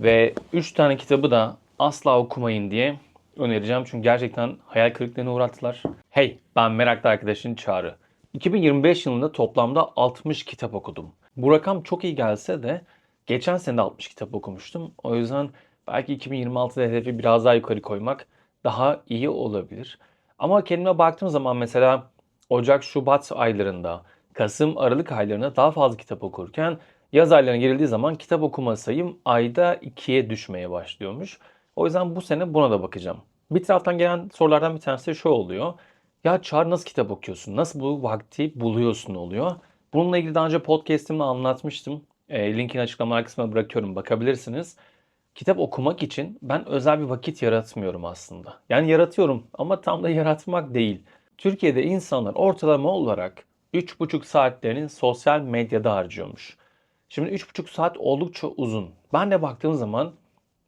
Ve 3 tane kitabı da asla okumayın diye önereceğim. Çünkü gerçekten hayal kırıklığına uğrattılar. Hey ben meraklı arkadaşın Çağrı. 2025 yılında toplamda 60 kitap okudum. Bu rakam çok iyi gelse de geçen sene de 60 kitap okumuştum. O yüzden belki 2026'da hedefi biraz daha yukarı koymak daha iyi olabilir. Ama kendime baktığım zaman mesela Ocak, Şubat aylarında, Kasım, Aralık aylarında daha fazla kitap okurken yaz aylarına girildiği zaman kitap okuma sayım ayda 2'ye düşmeye başlıyormuş. O yüzden bu sene buna da bakacağım. Bir taraftan gelen sorulardan bir tanesi şu oluyor. Ya Çağrı nasıl kitap okuyorsun? Nasıl bu vakti buluyorsun oluyor. Bununla ilgili daha önce podcast'imde anlatmıştım. E, linkini açıklama kısmına bırakıyorum bakabilirsiniz. Kitap okumak için ben özel bir vakit yaratmıyorum aslında. Yani yaratıyorum ama tam da yaratmak değil. Türkiye'de insanlar ortalama olarak 3,5 saatlerini sosyal medyada harcıyormuş. Şimdi 3,5 saat oldukça uzun. Ben de baktığım zaman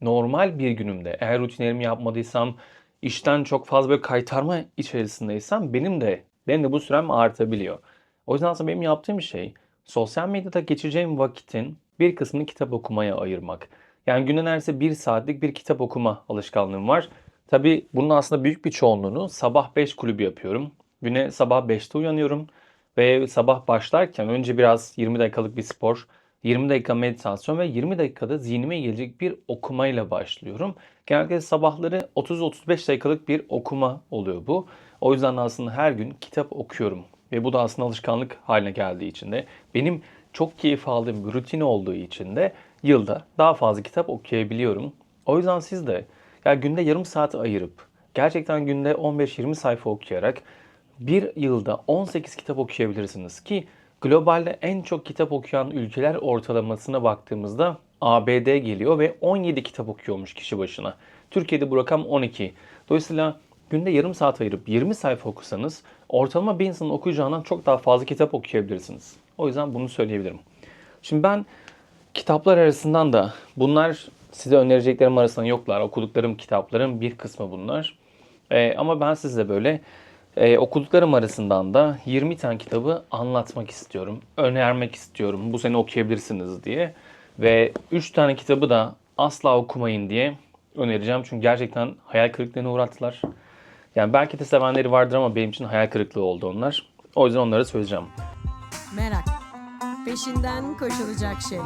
normal bir günümde eğer rutinlerimi yapmadıysam, işten çok fazla böyle kaytarma içerisindeysem benim de benim de bu sürem artabiliyor. O yüzden aslında benim yaptığım şey sosyal medyada geçireceğim vakitin bir kısmını kitap okumaya ayırmak. Yani günde neredeyse bir saatlik bir kitap okuma alışkanlığım var. Tabii bunun aslında büyük bir çoğunluğunu sabah 5 kulübü yapıyorum. Güne sabah 5'te uyanıyorum ve sabah başlarken önce biraz 20 dakikalık bir spor, 20 dakika meditasyon ve 20 dakikada zihnime gelecek bir okumayla başlıyorum. Genellikle sabahları 30-35 dakikalık bir okuma oluyor bu. O yüzden aslında her gün kitap okuyorum. Ve bu da aslında alışkanlık haline geldiği için de benim çok keyif aldığım bir rutin olduğu için de yılda daha fazla kitap okuyabiliyorum. O yüzden siz de ya günde yarım saat ayırıp gerçekten günde 15-20 sayfa okuyarak bir yılda 18 kitap okuyabilirsiniz ki globalde en çok kitap okuyan ülkeler ortalamasına baktığımızda ABD geliyor ve 17 kitap okuyormuş kişi başına. Türkiye'de bu rakam 12. Dolayısıyla günde yarım saat ayırıp 20 sayfa okusanız ortalama bir insanın okuyacağından çok daha fazla kitap okuyabilirsiniz. O yüzden bunu söyleyebilirim. Şimdi ben kitaplar arasından da bunlar size önereceklerim arasında yoklar. Okuduklarım kitapların bir kısmı bunlar. Ee, ama ben size böyle e, okuduklarım arasından da 20 tane kitabı anlatmak istiyorum. Önermek istiyorum. Bu sene okuyabilirsiniz diye. Ve 3 tane kitabı da asla okumayın diye önereceğim. Çünkü gerçekten hayal kırıklığına uğrattılar. Yani belki de sevenleri vardır ama benim için hayal kırıklığı oldu onlar. O yüzden onları söyleyeceğim. Merak. Peşinden koşulacak şey.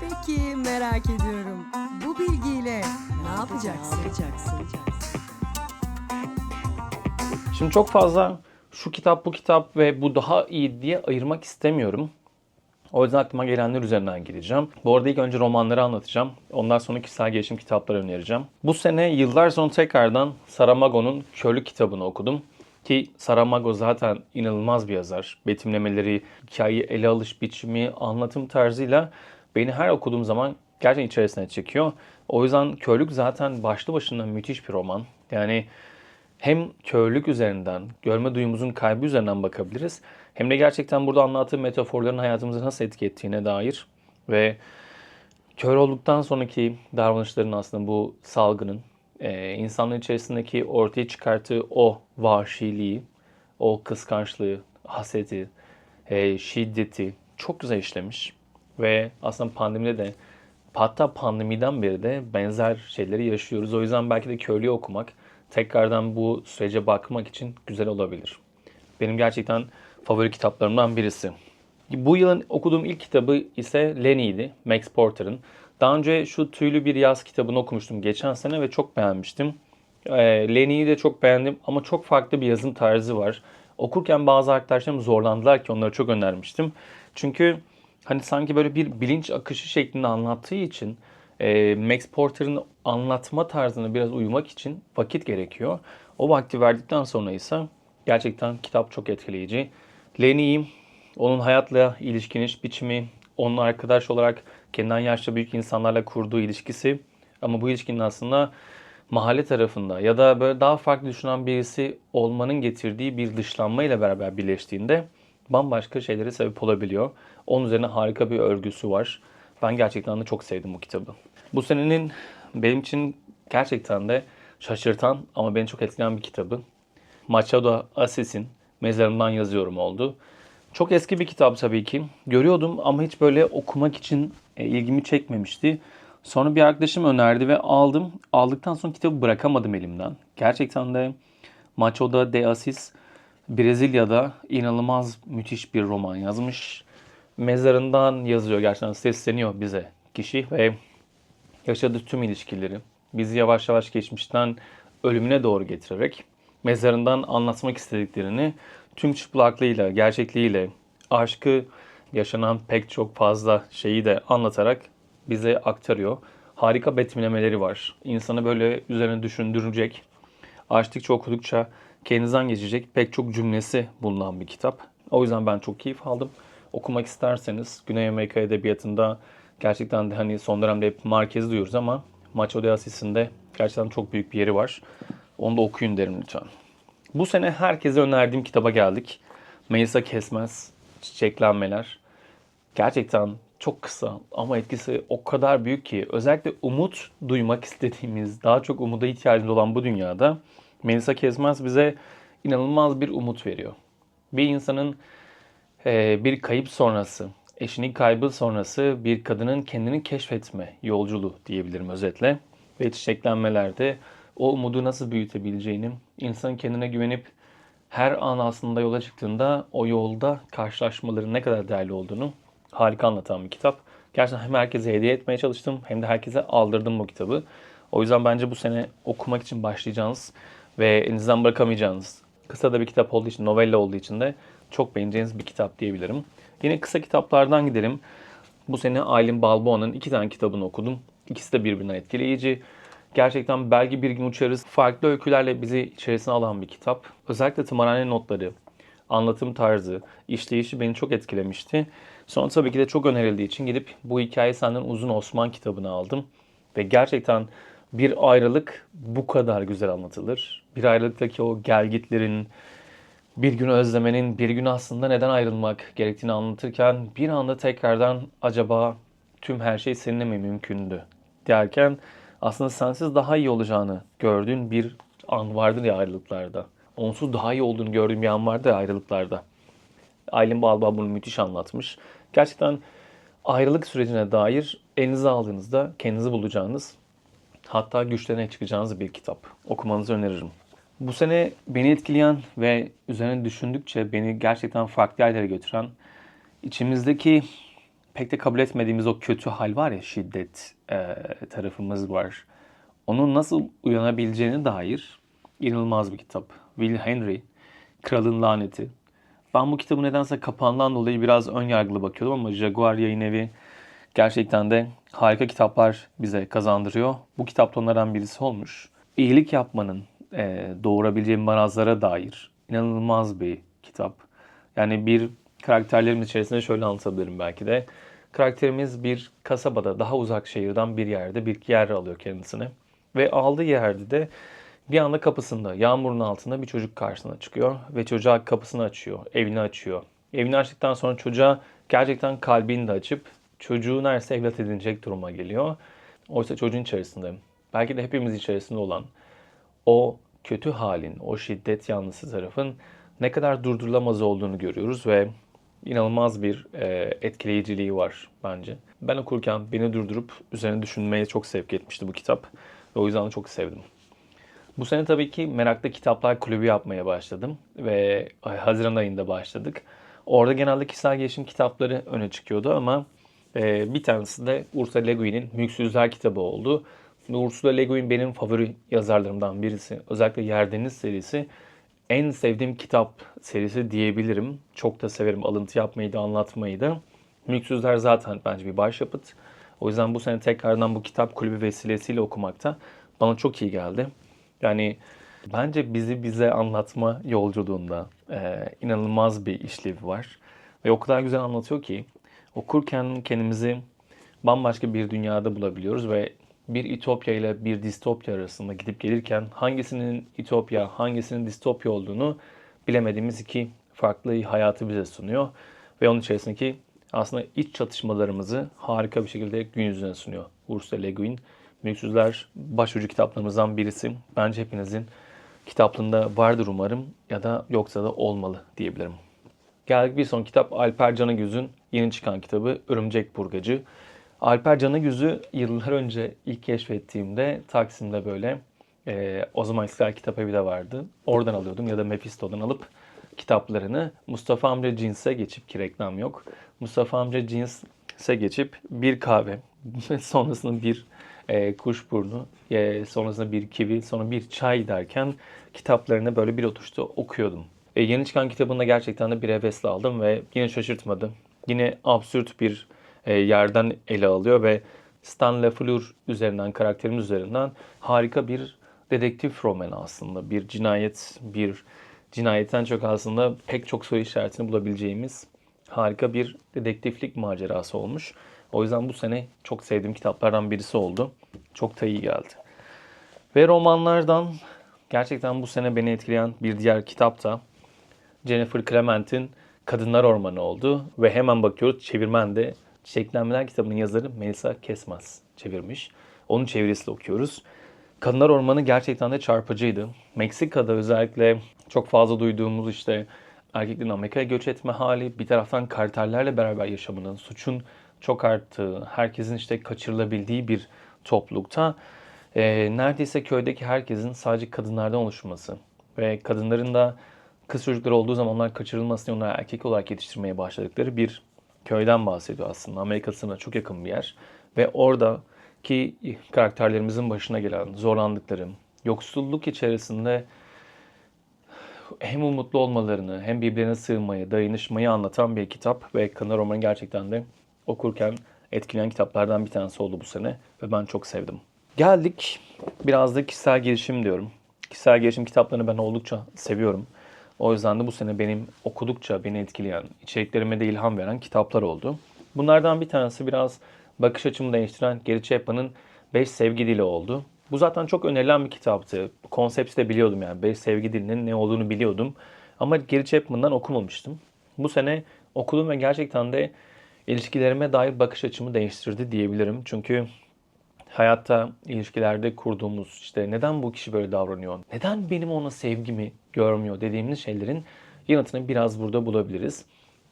Peki merak ediyorum. Bu bilgiyle ne yapacaksın? Şimdi çok fazla şu kitap bu kitap ve bu daha iyi diye ayırmak istemiyorum. O yüzden aklıma gelenler üzerinden gideceğim. Bu arada ilk önce romanları anlatacağım. Ondan sonra kişisel gelişim kitapları önereceğim. Bu sene yıllar sonra tekrardan Saramago'nun Körlük kitabını okudum. Ki Saramago zaten inanılmaz bir yazar. Betimlemeleri, hikayeyi ele alış biçimi, anlatım tarzıyla beni her okuduğum zaman gerçekten içerisine çekiyor. O yüzden Körlük zaten başlı başına müthiş bir roman. Yani hem körlük üzerinden, görme duyumuzun kaybı üzerinden bakabiliriz. Hem de gerçekten burada anlattığı metaforların hayatımızı nasıl etki ettiğine dair ve kör olduktan sonraki davranışların aslında bu salgının e, insanların içerisindeki ortaya çıkarttığı o vahşiliği, o kıskançlığı, haseti, e, şiddeti çok güzel işlemiş. Ve aslında pandemide de hatta pandemiden beri de benzer şeyleri yaşıyoruz. O yüzden belki de körlüğü okumak tekrardan bu sürece bakmak için güzel olabilir. Benim gerçekten favori kitaplarımdan birisi. Bu yılın okuduğum ilk kitabı ise Lenny'ydi, Max Porter'ın. Daha önce şu tüylü bir yaz kitabını okumuştum geçen sene ve çok beğenmiştim. E, Lenny'yi de çok beğendim ama çok farklı bir yazım tarzı var. Okurken bazı arkadaşlarım zorlandılar ki onları çok önermiştim. Çünkü hani sanki böyle bir bilinç akışı şeklinde anlattığı için e, Max Porter'ın anlatma tarzına biraz uyumak için vakit gerekiyor. O vakti verdikten sonra ise gerçekten kitap çok etkileyici. Lenny'yi, onun hayatla ilişkiniş biçimi, onun arkadaş olarak kendinden yaşça büyük insanlarla kurduğu ilişkisi ama bu ilişkinin aslında mahalle tarafında ya da böyle daha farklı düşünen birisi olmanın getirdiği bir dışlanma ile beraber birleştiğinde bambaşka şeylere sebep olabiliyor. Onun üzerine harika bir örgüsü var. Ben gerçekten de çok sevdim bu kitabı. Bu senenin benim için gerçekten de şaşırtan ama beni çok etkileyen bir kitabı. Machado Assis'in Mezarından Yazıyorum oldu. Çok eski bir kitap tabii ki. Görüyordum ama hiç böyle okumak için e, ilgimi çekmemişti. Sonra bir arkadaşım önerdi ve aldım. Aldıktan sonra kitabı bırakamadım elimden. Gerçekten de Machado de Assis Brezilya'da inanılmaz müthiş bir roman yazmış. Mezarından yazıyor gerçekten sesleniyor bize kişi ve yaşadığı tüm ilişkileri bizi yavaş yavaş geçmişten ölümüne doğru getirerek mezarından anlatmak istediklerini tüm çıplaklığıyla, gerçekliğiyle, aşkı yaşanan pek çok fazla şeyi de anlatarak bize aktarıyor. Harika betimlemeleri var. İnsanı böyle üzerine düşündürecek, açtıkça okudukça kendinizden geçecek pek çok cümlesi bulunan bir kitap. O yüzden ben çok keyif aldım. Okumak isterseniz Güney Amerika Edebiyatı'nda gerçekten de hani son dönemde hep merkezi duyuyoruz ama Macho de Assis'in de gerçekten çok büyük bir yeri var. Onu da okuyun derim lütfen. Bu sene herkese önerdiğim kitaba geldik. Melisa Kesmez, Çiçeklenmeler. Gerçekten çok kısa ama etkisi o kadar büyük ki özellikle umut duymak istediğimiz, daha çok umuda ihtiyacımız olan bu dünyada Melisa Kesmez bize inanılmaz bir umut veriyor. Bir insanın eee, bir kayıp sonrası, eşinin kaybı sonrası bir kadının kendini keşfetme yolculuğu diyebilirim özetle. Ve çiçeklenmelerde o umudu nasıl büyütebileceğini, insanın kendine güvenip her an aslında yola çıktığında o yolda karşılaşmaların ne kadar değerli olduğunu harika anlatan bir kitap. Gerçekten hem herkese hediye etmeye çalıştım hem de herkese aldırdım bu kitabı. O yüzden bence bu sene okumak için başlayacağınız ve elinizden bırakamayacağınız kısa da bir kitap olduğu için, novella olduğu için de çok beğeneceğiniz bir kitap diyebilirim. Yine kısa kitaplardan gidelim. Bu sene Aylin Balboa'nın iki tane kitabını okudum. İkisi de birbirinden etkileyici. Gerçekten belki bir gün uçarız. Farklı öykülerle bizi içerisine alan bir kitap. Özellikle tımarhane notları, anlatım tarzı, işleyişi beni çok etkilemişti. Sonra tabii ki de çok önerildiği için gidip bu hikaye senden uzun Osman kitabını aldım. Ve gerçekten bir ayrılık bu kadar güzel anlatılır. Bir ayrılıktaki o gelgitlerin, bir gün özlemenin, bir gün aslında neden ayrılmak gerektiğini anlatırken bir anda tekrardan acaba tüm her şey seninle mi mümkündü derken aslında sensiz daha iyi olacağını gördüğün bir an vardır ya ayrılıklarda. Onsuz daha iyi olduğunu gördüğüm bir an vardı ya ayrılıklarda. Aylin Balba bunu müthiş anlatmış. Gerçekten ayrılık sürecine dair elinize aldığınızda kendinizi bulacağınız hatta güçlerine çıkacağınız bir kitap. Okumanızı öneririm. Bu sene beni etkileyen ve üzerine düşündükçe beni gerçekten farklı yerlere götüren içimizdeki pek de kabul etmediğimiz o kötü hal var ya şiddet e, tarafımız var. Onun nasıl uyanabileceğine dair inanılmaz bir kitap. Will Henry, Kralın Laneti. Ben bu kitabı nedense kapağından dolayı biraz ön yargılı bakıyordum ama Jaguar Yayın Evi gerçekten de harika kitaplar bize kazandırıyor. Bu kitap da onlardan birisi olmuş. İyilik yapmanın e, doğurabileceği marazlara dair inanılmaz bir kitap. Yani bir karakterlerimiz içerisinde şöyle anlatabilirim belki de. Karakterimiz bir kasabada, daha uzak şehirden bir yerde bir yer alıyor kendisine. Ve aldığı yerde de bir anda kapısında, yağmurun altında bir çocuk karşısına çıkıyor. Ve çocuğa kapısını açıyor, evini açıyor. Evini açtıktan sonra çocuğa gerçekten kalbini de açıp çocuğu neredeyse evlat edinecek duruma geliyor. Oysa çocuğun içerisinde, belki de hepimiz içerisinde olan o kötü halin, o şiddet yanlısı tarafın ne kadar durdurulamaz olduğunu görüyoruz ve inanılmaz bir e, etkileyiciliği var bence. Ben okurken beni durdurup üzerine düşünmeye çok sevk etmişti bu kitap ve o yüzden de çok sevdim. Bu sene tabii ki Merak'ta Kitaplar Kulübü yapmaya başladım ve ay, Haziran ayında başladık. Orada genelde kişisel gelişim kitapları öne çıkıyordu ama e, bir tanesi de Ursula Le Guin'in Mülksüzler kitabı oldu. Ursula Le Guin benim favori yazarlarımdan birisi. Özellikle Yerdeniz serisi en sevdiğim kitap serisi diyebilirim. Çok da severim alıntı yapmayı da anlatmayı da. Mülksüzler zaten bence bir başyapıt. O yüzden bu sene tekrardan bu kitap kulübü vesilesiyle okumakta bana çok iyi geldi. Yani bence bizi bize anlatma yolculuğunda e, inanılmaz bir işlevi var. Ve o kadar güzel anlatıyor ki okurken kendimizi bambaşka bir dünyada bulabiliyoruz ve bir ütopya ile bir distopya arasında gidip gelirken hangisinin ütopya, hangisinin distopya olduğunu bilemediğimiz iki farklı hayatı bize sunuyor. Ve onun içerisindeki aslında iç çatışmalarımızı harika bir şekilde gün yüzüne sunuyor. Ursula Le Guin, Mülksüzler başucu kitaplarımızdan birisi. Bence hepinizin kitaplığında vardır umarım ya da yoksa da olmalı diyebilirim. Geldik bir son kitap Alper Canagöz'ün yeni çıkan kitabı Örümcek Burgacı. Alper Canagüz'ü yıllar önce ilk keşfettiğimde Taksim'de böyle e, o zaman İstiklal Kitap Evi de vardı. Oradan alıyordum ya da Mephisto'dan alıp kitaplarını Mustafa Amca Jeans'e geçip ki reklam yok. Mustafa Amca Jeans'e geçip bir kahve, sonrasında bir e, kuşburnu, e, sonrasında bir kivi, sonra bir çay derken kitaplarını böyle bir oturuşta okuyordum. E, yeni çıkan kitabını gerçekten de bir hevesle aldım ve yine şaşırtmadı. Yine absürt bir e, yerden ele alıyor ve Stan LeFleur üzerinden, karakterimiz üzerinden harika bir dedektif romanı aslında. Bir cinayet, bir cinayetten çok aslında pek çok soru işaretini bulabileceğimiz harika bir dedektiflik macerası olmuş. O yüzden bu sene çok sevdiğim kitaplardan birisi oldu. Çok da iyi geldi. Ve romanlardan gerçekten bu sene beni etkileyen bir diğer kitap da Jennifer Clement'in Kadınlar Ormanı oldu. Ve hemen bakıyoruz çevirmen de Çiçeklenmeler kitabının yazarı Melisa Kesmez çevirmiş. Onun çevirisiyle okuyoruz. Kadınlar Ormanı gerçekten de çarpıcıydı. Meksika'da özellikle çok fazla duyduğumuz işte erkeklerin Amerika'ya göç etme hali, bir taraftan kartellerle beraber yaşamının, suçun çok arttığı, herkesin işte kaçırılabildiği bir toplulukta e, neredeyse köydeki herkesin sadece kadınlardan oluşması ve kadınların da kız çocukları olduğu zaman onlar kaçırılmasını onları erkek olarak yetiştirmeye başladıkları bir köyden bahsediyor aslında. Amerika sınırına çok yakın bir yer. Ve oradaki karakterlerimizin başına gelen zorlandıkları, yoksulluk içerisinde hem umutlu olmalarını hem birbirine sığınmayı, dayanışmayı anlatan bir kitap ve Kınar Romanı gerçekten de okurken etkileyen kitaplardan bir tanesi oldu bu sene ve ben çok sevdim. Geldik biraz da kişisel gelişim diyorum. Kişisel gelişim kitaplarını ben oldukça seviyorum. O yüzden de bu sene benim okudukça beni etkileyen, içeriklerime de ilham veren kitaplar oldu. Bunlardan bir tanesi biraz bakış açımı değiştiren Gary Chapman'ın 5 sevgi dili oldu. Bu zaten çok önerilen bir kitaptı. Konsepti de biliyordum yani. 5 sevgi dilinin ne olduğunu biliyordum. Ama Gary Chapman'dan okumamıştım. Bu sene okudum ve gerçekten de ilişkilerime dair bakış açımı değiştirdi diyebilirim. Çünkü hayatta ilişkilerde kurduğumuz işte neden bu kişi böyle davranıyor? Neden benim ona sevgimi görmüyor dediğimiz şeylerin yanıtını biraz burada bulabiliriz.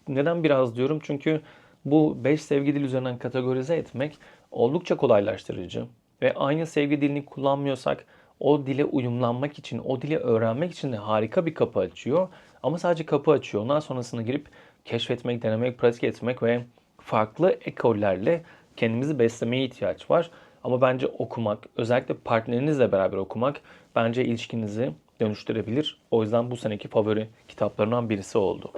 Neden biraz diyorum? Çünkü bu 5 sevgi dili üzerinden kategorize etmek oldukça kolaylaştırıcı. Ve aynı sevgi dilini kullanmıyorsak o dile uyumlanmak için, o dili öğrenmek için de harika bir kapı açıyor. Ama sadece kapı açıyor. Ondan sonrasında girip keşfetmek, denemek, pratik etmek ve farklı ekollerle kendimizi beslemeye ihtiyaç var. Ama bence okumak, özellikle partnerinizle beraber okumak bence ilişkinizi dönüştürebilir. O yüzden bu seneki favori kitaplarından birisi oldu.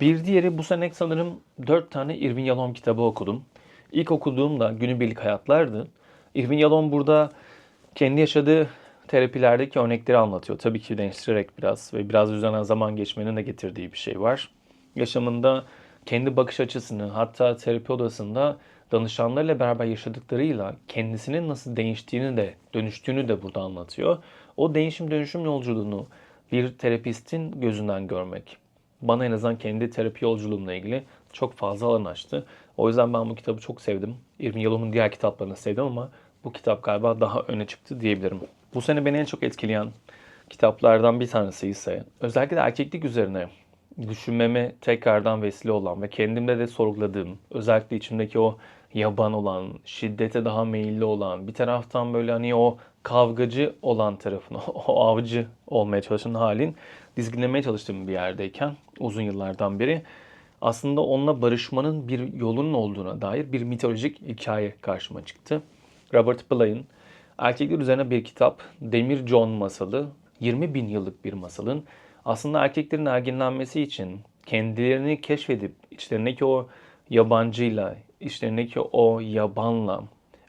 Bir diğeri bu sene sanırım 4 tane Irvin Yalom kitabı okudum. İlk okuduğum da günübirlik hayatlardı. Irvin Yalom burada kendi yaşadığı terapilerdeki örnekleri anlatıyor. Tabii ki değiştirerek biraz ve biraz üzerine zaman geçmenin de getirdiği bir şey var. Yaşamında kendi bakış açısını hatta terapi odasında danışanlarıyla beraber yaşadıklarıyla kendisinin nasıl değiştiğini de dönüştüğünü de burada anlatıyor. O değişim dönüşüm yolculuğunu bir terapistin gözünden görmek bana en azından kendi terapi yolculuğumla ilgili çok fazla alan açtı. O yüzden ben bu kitabı çok sevdim. Irvin Yalom'un diğer kitaplarını sevdim ama bu kitap galiba daha öne çıktı diyebilirim. Bu sene beni en çok etkileyen kitaplardan bir tanesi ise özellikle erkeklik üzerine düşünmeme tekrardan vesile olan ve kendimde de sorguladığım, özellikle içimdeki o yaban olan, şiddete daha meyilli olan, bir taraftan böyle hani o kavgacı olan tarafını, o avcı olmaya çalışan halin dizginlemeye çalıştığım bir yerdeyken uzun yıllardan beri aslında onunla barışmanın bir yolunun olduğuna dair bir mitolojik hikaye karşıma çıktı. Robert Bly'ın erkekler üzerine bir kitap, Demir John masalı, 20 bin yıllık bir masalın aslında erkeklerin erginlenmesi için kendilerini keşfedip içlerindeki o yabancıyla, içlerindeki o yabanla,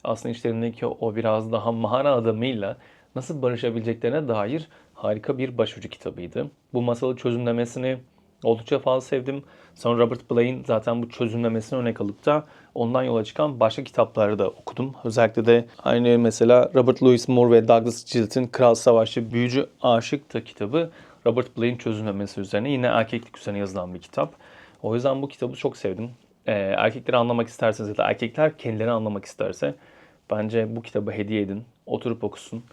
aslında içlerindeki o biraz daha mağara adamıyla nasıl barışabileceklerine dair harika bir başucu kitabıydı. Bu masalı çözümlemesini oldukça fazla sevdim. Sonra Robert Bly'in zaten bu çözümlemesini örnek alıp da ondan yola çıkan başka kitapları da okudum. Özellikle de aynı mesela Robert Louis Moore ve Douglas Gilt'in Kral Savaşçı Büyücü Aşık da kitabı Robert Bly'in çözümlemesi üzerine yine erkeklik üzerine yazılan bir kitap. O yüzden bu kitabı çok sevdim. Ee, erkekleri anlamak isterseniz ya da erkekler kendilerini anlamak isterse bence bu kitabı hediye edin. Oturup okusun.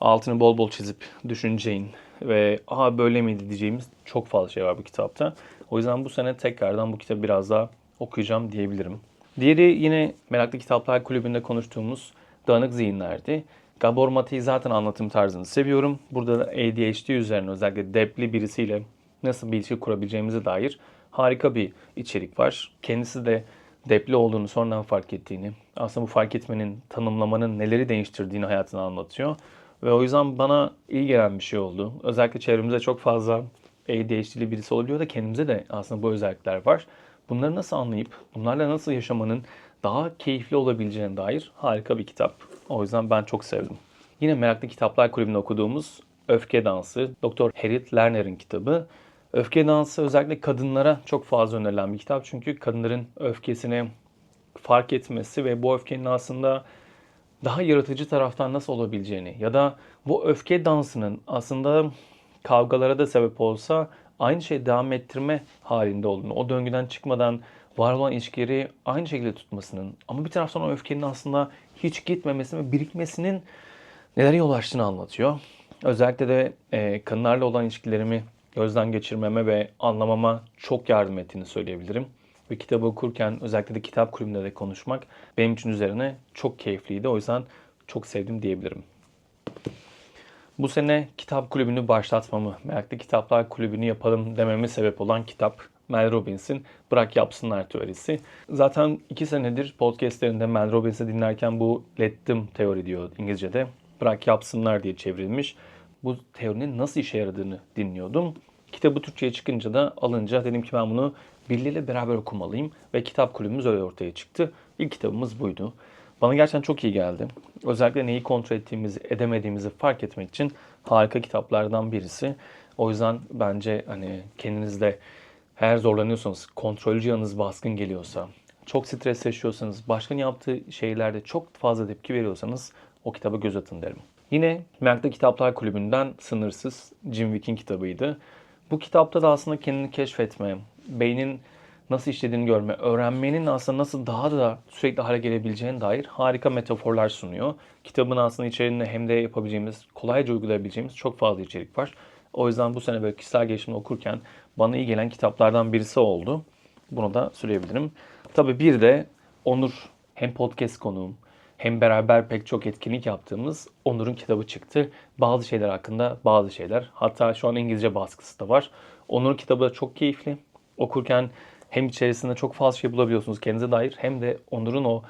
Altını bol bol çizip düşüneceğin ve aha böyle miydi diyeceğimiz çok fazla şey var bu kitapta. O yüzden bu sene tekrardan bu kitabı biraz daha okuyacağım diyebilirim. Diğeri yine Meraklı Kitaplar Kulübü'nde konuştuğumuz Dağınık Zihinler'di. Gabor Mate'yi zaten anlatım tarzını seviyorum. Burada da ADHD üzerine özellikle depli birisiyle nasıl bir ilişki kurabileceğimize dair harika bir içerik var. Kendisi de depli olduğunu sonradan fark ettiğini, aslında bu fark etmenin, tanımlamanın neleri değiştirdiğini hayatını anlatıyor. Ve o yüzden bana iyi gelen bir şey oldu. Özellikle çevremizde çok fazla ADHD'li birisi olabiliyor da kendimize de aslında bu özellikler var. Bunları nasıl anlayıp bunlarla nasıl yaşamanın daha keyifli olabileceğine dair harika bir kitap. O yüzden ben çok sevdim. Yine Meraklı Kitaplar Kulübü'nde okuduğumuz Öfke Dansı, Dr. Harriet Lerner'in kitabı. Öfke Dansı özellikle kadınlara çok fazla önerilen bir kitap. Çünkü kadınların öfkesini fark etmesi ve bu öfkenin aslında daha yaratıcı taraftan nasıl olabileceğini ya da bu öfke dansının aslında kavgalara da sebep olsa aynı şeyi devam ettirme halinde olduğunu, o döngüden çıkmadan var olan ilişkileri aynı şekilde tutmasının ama bir taraftan o öfkenin aslında hiç gitmemesi ve birikmesinin nelere yol açtığını anlatıyor. Özellikle de e, kadınlarla olan ilişkilerimi gözden geçirmeme ve anlamama çok yardım ettiğini söyleyebilirim. Ve kitabı okurken özellikle de kitap kulübünde de konuşmak benim için üzerine çok keyifliydi. O yüzden çok sevdim diyebilirim. Bu sene kitap kulübünü başlatmamı, Meraklı Kitaplar Kulübünü yapalım dememe sebep olan kitap Mel Robbins'in Bırak Yapsınlar teorisi. Zaten iki senedir podcastlerinde Mel Robbins'i dinlerken bu let them teori diyor İngilizce'de. Bırak yapsınlar diye çevrilmiş. Bu teorinin nasıl işe yaradığını dinliyordum. Kitabı Türkçe'ye çıkınca da alınca dedim ki ben bunu birileriyle beraber okumalıyım. Ve kitap kulübümüz öyle ortaya çıktı. İlk kitabımız buydu. Bana gerçekten çok iyi geldi. Özellikle neyi kontrol ettiğimizi, edemediğimizi fark etmek için harika kitaplardan birisi. O yüzden bence hani kendinizde eğer zorlanıyorsanız, kontrolcü yanınız baskın geliyorsa, çok stres yaşıyorsanız, başkanın yaptığı şeylerde çok fazla tepki veriyorsanız o kitaba göz atın derim. Yine Meraklı Kitaplar Kulübü'nden Sınırsız, Jim Wick'in kitabıydı. Bu kitapta da aslında kendini keşfetme, beynin nasıl işlediğini görme, öğrenmenin aslında nasıl daha da sürekli hale gelebileceğine dair harika metaforlar sunuyor. Kitabın aslında içeriğinde hem de yapabileceğimiz, kolayca uygulayabileceğimiz çok fazla içerik var. O yüzden bu sene böyle kişisel gelişimini okurken bana iyi gelen kitaplardan birisi oldu. Bunu da söyleyebilirim. Tabii bir de Onur hem podcast konuğum hem beraber pek çok etkinlik yaptığımız Onur'un kitabı çıktı. Bazı şeyler hakkında bazı şeyler. Hatta şu an İngilizce baskısı da var. Onur'un kitabı da çok keyifli. Okurken hem içerisinde çok fazla şey bulabiliyorsunuz kendinize dair hem de Onur'un o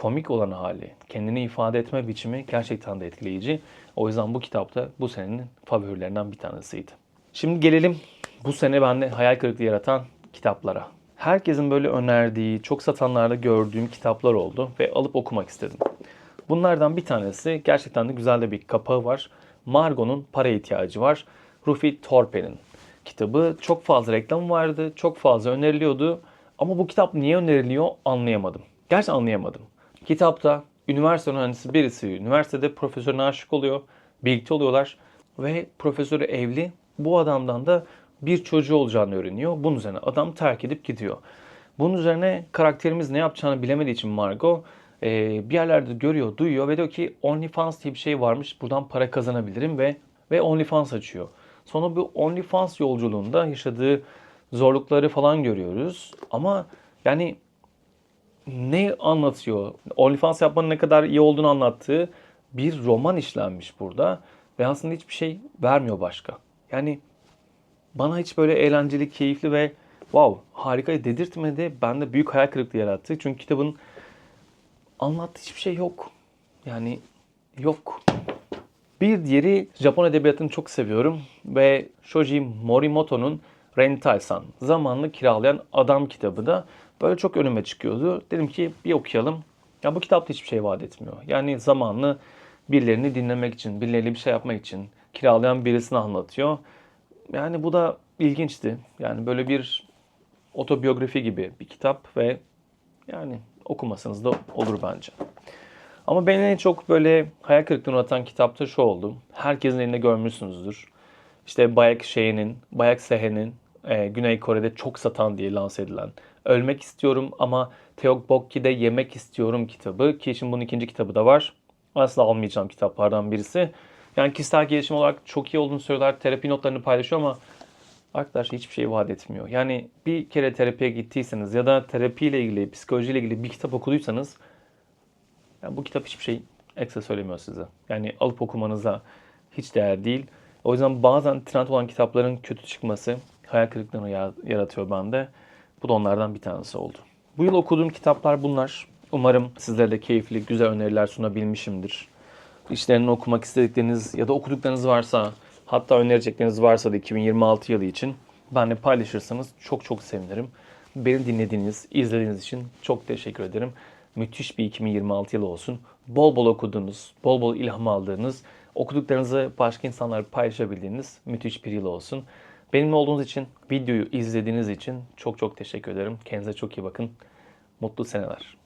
komik olan hali, kendini ifade etme biçimi gerçekten de etkileyici. O yüzden bu kitap da bu senenin favorilerinden bir tanesiydi. Şimdi gelelim bu sene bende hayal kırıklığı yaratan kitaplara. Herkesin böyle önerdiği, çok satanlarda gördüğüm kitaplar oldu ve alıp okumak istedim. Bunlardan bir tanesi gerçekten de güzel de bir kapağı var. Margot'un para ihtiyacı var. Rufi Torpe'nin kitabı. Çok fazla reklam vardı, çok fazla öneriliyordu. Ama bu kitap niye öneriliyor anlayamadım. Gerçekten anlayamadım. Kitapta üniversite öğrencisi birisi üniversitede profesörüne aşık oluyor. Birlikte oluyorlar ve profesörü evli. Bu adamdan da bir çocuğu olacağını öğreniyor. Bunun üzerine adam terk edip gidiyor. Bunun üzerine karakterimiz ne yapacağını bilemediği için Margot e, bir yerlerde görüyor, duyuyor ve diyor ki OnlyFans diye bir şey varmış. Buradan para kazanabilirim ve ve OnlyFans açıyor. Sonra bu OnlyFans yolculuğunda yaşadığı zorlukları falan görüyoruz. Ama yani ne anlatıyor? OnlyFans yapmanın ne kadar iyi olduğunu anlattığı bir roman işlenmiş burada. Ve aslında hiçbir şey vermiyor başka. Yani bana hiç böyle eğlenceli, keyifli ve wow harika dedirtmedi. Bende büyük hayal kırıklığı yarattı. Çünkü kitabın anlattığı hiçbir şey yok. Yani yok. Bir diğeri Japon edebiyatını çok seviyorum ve Shoji Morimoto'nun Rentai-san, Zamanlı Kiralayan Adam kitabı da böyle çok önüme çıkıyordu. Dedim ki bir okuyalım. Ya bu kitapta hiçbir şey vaat etmiyor. Yani zamanlı birilerini dinlemek için, birileriyle bir şey yapmak için kiralayan birisini anlatıyor. Yani bu da ilginçti. Yani böyle bir otobiyografi gibi bir kitap ve yani okumasanız da olur bence. Ama beni en çok böyle hayal kırıklığına uğratan kitapta şu oldu. Herkesin elinde görmüşsünüzdür. İşte Bayak Şeyh'in, Bayak Sehe'nin e, Güney Kore'de çok satan diye lanse edilen Ölmek istiyorum ama Teokbokki'de yemek istiyorum kitabı. Ki şimdi bunun ikinci kitabı da var. Asla almayacağım kitaplardan birisi. Yani kişisel gelişim olarak çok iyi olduğunu söylüyorlar. Terapi notlarını paylaşıyor ama Arkadaşlar hiçbir şey vaat etmiyor. Yani bir kere terapiye gittiyseniz ya da terapiyle ilgili, psikolojiyle ilgili bir kitap okuduysanız yani bu kitap hiçbir şey ekstra söylemiyor size. Yani alıp okumanıza hiç değer değil. O yüzden bazen trend olan kitapların kötü çıkması hayal kırıklığını ya- yaratıyor bende. Bu da onlardan bir tanesi oldu. Bu yıl okuduğum kitaplar bunlar. Umarım sizlere de keyifli, güzel öneriler sunabilmişimdir. İşlerini okumak istedikleriniz ya da okuduklarınız varsa, hatta önerecekleriniz varsa da 2026 yılı için benimle paylaşırsanız çok çok sevinirim. Beni dinlediğiniz, izlediğiniz için çok teşekkür ederim. Müthiş bir 2026 yılı olsun. Bol bol okuduğunuz, bol bol ilham aldığınız, okuduklarınızı başka insanlarla paylaşabildiğiniz müthiş bir yıl olsun. Benimle olduğunuz için, videoyu izlediğiniz için çok çok teşekkür ederim. Kendinize çok iyi bakın. Mutlu seneler.